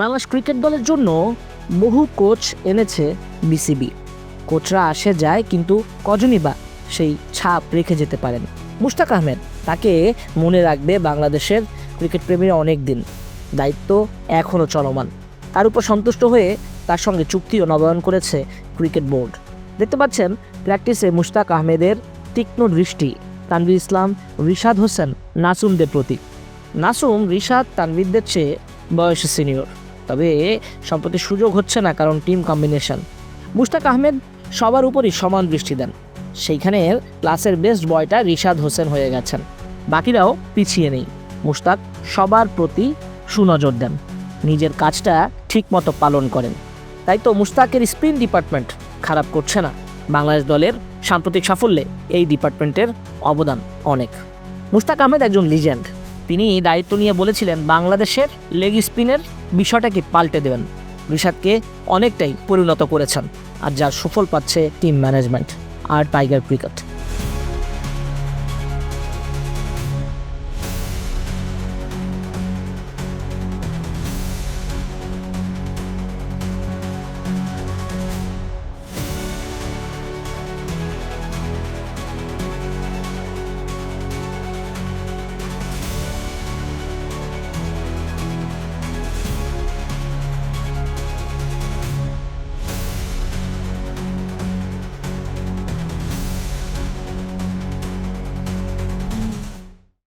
Bangladesh cricket দলের জন্য বহু কোচ এনেছে বিসিবি। কোচরা আসে যায় কিন্তু কজনই বা সেই ছাপ রেখে যেতে পারেন। মুশতাক আহমেদ, তাকে মনে রাখবে বাংলাদেশের ক্রিকেট প্রেমীরা অনেক দিন দায়িত্ব এখনও চলমান। তার উপর সন্তুষ্ট হয়ে তার সঙ্গে চুক্তিও নবায়ন করেছে ক্রিকেট বোর্ড। দেখতে পাচ্ছেন, প্র্যাকটিসে মুশতাক আহমেদের তীক্ষ্ণ দৃষ্টি। তানভীর ইসলাম, রিশাদ হোসেন, নাসুমদের প্রতি। নাসুম, রিশাদ, তানভীরদের চেয়ে বয়সে সিনিয়র। তবে সম্প্রতি সুযোগ হচ্ছে না কারণ টিম কম্বিনেশন। মুশতাক আহমেদ সবার উপরই সমান দৃষ্টি দেন। সেইখানে ক্লাসের বেস্ট বয়টা রিশাদ হোসেন হয়ে গেছেন। বাকিরাও পিছিয়ে নেই। মুশতাক সবার প্রতি সুনজর দেন। নিজের কাজটা ঠিকমতো পালন করেন। তাই তো মুশতাকের স্পিন ডিপার্টমেন্ট খারাপ করছে না। বাংলাদেশ দলের সাম্প্রতিক সাফল্যে এই ডিপার্টমেন্টের অবদান অনেক। মুশতাক আহমেদ একজন লিজেন্ড তিনি দায়িত্ব নিয়ে বলেছিলেন, বাংলাদেশের লেগ স্পিনের বিষয়টাকে পাল্টে দেবেন। ঋষাদকে অনেকটাই পরিণত করেছেন আর যার সুফল পাচ্ছে টিম ম্যানেজমেন্ট আর টাইগার ক্রিকেট